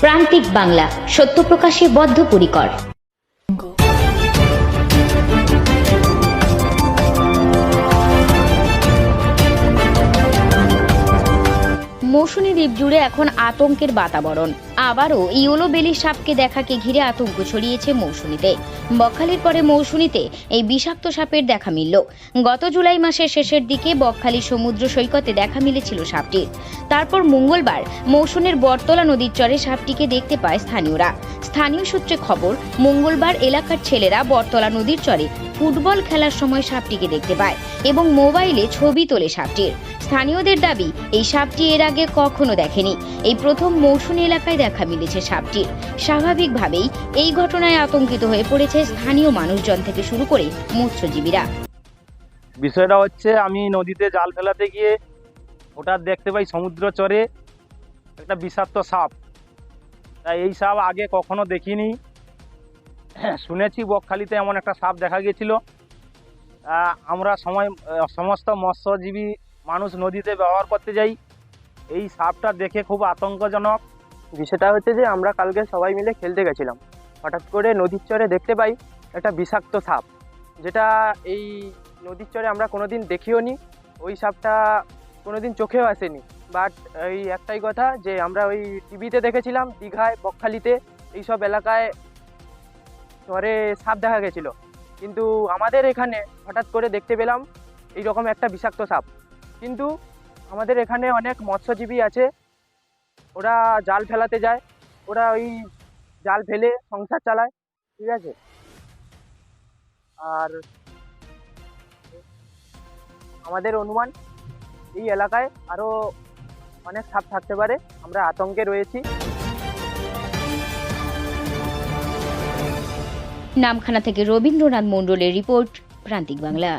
প্রান্তিক বাংলা সত্য প্রকাশে বদ্ধপরিকর। মৌসুমী দ্বীপ জুড়ে এখন আতঙ্কের বাতাবরণ। আবারও ইওলো বেলি সাপকে দেখাকে ঘিরে আতঙ্ক ছড়িয়েছে মৌসুমীতে। বকখালির পরে মৌসুমীতে এই বিষাক্ত সাপের দেখা মিলল। গত জুলাই মাসের শেষের দিকে বকখালি সমুদ্র সৈকতে দেখা মিলেছিল সাপটির। তারপর মঙ্গলবার মৌসুমের বটতলা নদীর চরে সাপটিকে দেখতে পায় স্থানীয়রা। স্থানীয় সূত্রে খবর, মঙ্গলবার এলাকার ছেলেরা বটতলা নদীর চরে ফুটবল খেলার সময় সাপটিকে দেখতে পায় এবং মোবাইলে ছবি তোলে সাপটির। স্থানীয়দের দাবি, এই সাপটি এর আগে কখনো দেখেনি। এই প্রথম মৌসুমী এলাকায় দেখা মিলেছে সাপটির। স্বাভাবিকভাবেই এই ঘটনায় আতঙ্কিত হয়ে পড়েছে স্থানীয় মানুষজন থেকে শুরু করে মৎস্যজীবীরা। বিষয়টা হচ্ছে, আমি নদীতে জাল ফেলাতে গিয়ে হঠাৎ দেখতে পাই সমুদ্র চরে একটা বিষাক্ত সাপ। তাই এই সাপ আগে কখনো দেখিনি। শুনেছি, বকখালিতে এমন একটা সাপ দেখা গিয়েছিল। আমরা সময়, সমস্ত মৎস্যজীবী মানুষ নদীতে ব্যবহার করতে যাই, এই সাপটা দেখে খুব আতঙ্কজনক। বিষয়টা হচ্ছে যে, আমরা কালকে সবাই মিলে খেলতে গেছিলাম। হঠাৎ করে নদীর চরে দেখতে পাই একটা বিষাক্ত সাপ, যেটা এই নদীর চরে আমরা কোনোদিন দেখিও নি। ওই সাপটা কোনোদিন চোখেও আসেনি। বাট এই একটাই কথা যে, আমরা ওই টিভিতে দেখেছিলাম, দীঘায়, বকখালিতে, এইসব এলাকায় চরে সাপ দেখা গেছিল। কিন্তু আমাদের এখানে হঠাৎ করে দেখতে পেলাম, এইরকম একটা বিষাক্ত সাপ। কিন্তু আমাদের এখানে অনেক মৎস্যজীবী আছে। ওরা জাল ফেলাতে যায়, ওরা ওই জাল ফেলে সংসার চালায়, ঠিক আছে? আর আমাদের অনুমান, এই এলাকায় আরও অনেক সাপ থাকতে পারে, আমরা আতঙ্কে রয়েছি। নামখানা থেকে রবীন্দ্রনাথ মণ্ডলের রিপোর্ট, প্রান্তিক বাংলা।